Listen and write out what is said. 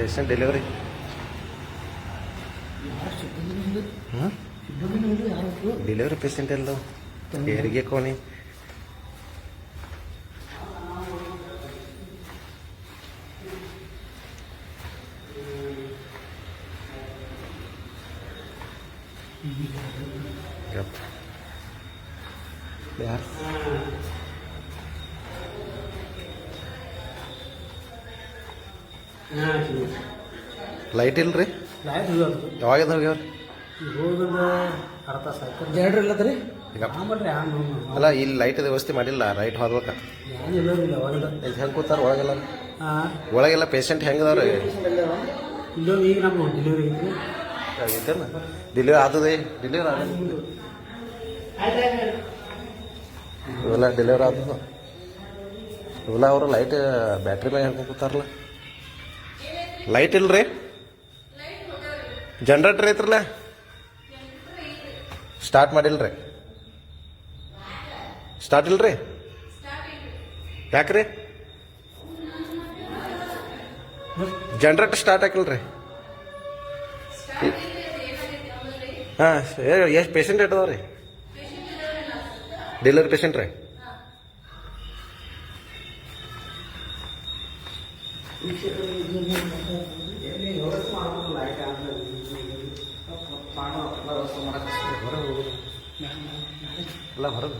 Patient delivery ಹಾಂ delivery patient ಎಲ್ಲೋ ಹೆರಿಗೆ ಕೋಣಿ ಯಪ್ಪ. ಯಾರು ಲೈಟ್ ಇಲ್ರಿ? ಯಾವಾಗ ಹೋಗ್ಯಾವ್ರಿ ಹೋಗದ ಸಾಕು ಜನರು ಇಲ್ಲದ್ರಿ ಅಲ್ಲ ಇಲ್ಲಿ ಲೈಟ್ ವ್ಯವಸ್ಥೆ ಮಾಡಿಲ್ಲ ರೈಟ್ ಹೋದ್ಬೇಕ? ಹೆಂಗೆ ಕೂತಾರ ಒಳಗೆಲ್ಲ? ಒಳಗೆಲ್ಲ ಪೇಷಂಟ್ ಹೆಂಗದವ್ರಿ ಈಗ ನಮ್ಮ ಡೆಲಿವರಿ ಐತ್ರಿ. ಡೆಲಿವರಿ ಆದದೆ ಡೆಲಿವರಿ ಆದ ಇವೆಲ್ಲ ಡೆಲಿವರಿ ಆದದ ಇವೆಲ್ಲ ಅವರು ಲೈಟ್ ಬ್ಯಾಟ್ರಿ ಮೇಲೆ ಹೆಂಗೆ ಕೂತಾರಲ್ಲ? ಲೈಟ್ ಇಲ್ರಿ? ಜನ್ರೇಟ್ರ್ ಐತ್ರಲ್ಲ? ಸ್ಟಾರ್ಟ್ ಮಾಡಿಲ್ರಿ. ಸ್ಟಾರ್ಟ್ ಇಲ್ರಿ? ಯಾಕ್ರಿ? ಜನ್ರೇಟರ್ ಸ್ಟಾರ್ಟ್ ಹಾಕಿಲ್ರಿ? ಹಾಂ ಎಷ್ಟು ಪೇಷಂಟ್ ಇಟ್ಟದವ್ರಿ ಡೆಲಿವರಿ ಪೇಷಂಟ್ ರೀ? ఎవరికి మాట్లాడుతున్నారు లైట్ ఆడలేదు పాడం వస్తాం మనకు వస్తుంది వరకు అలా వరకు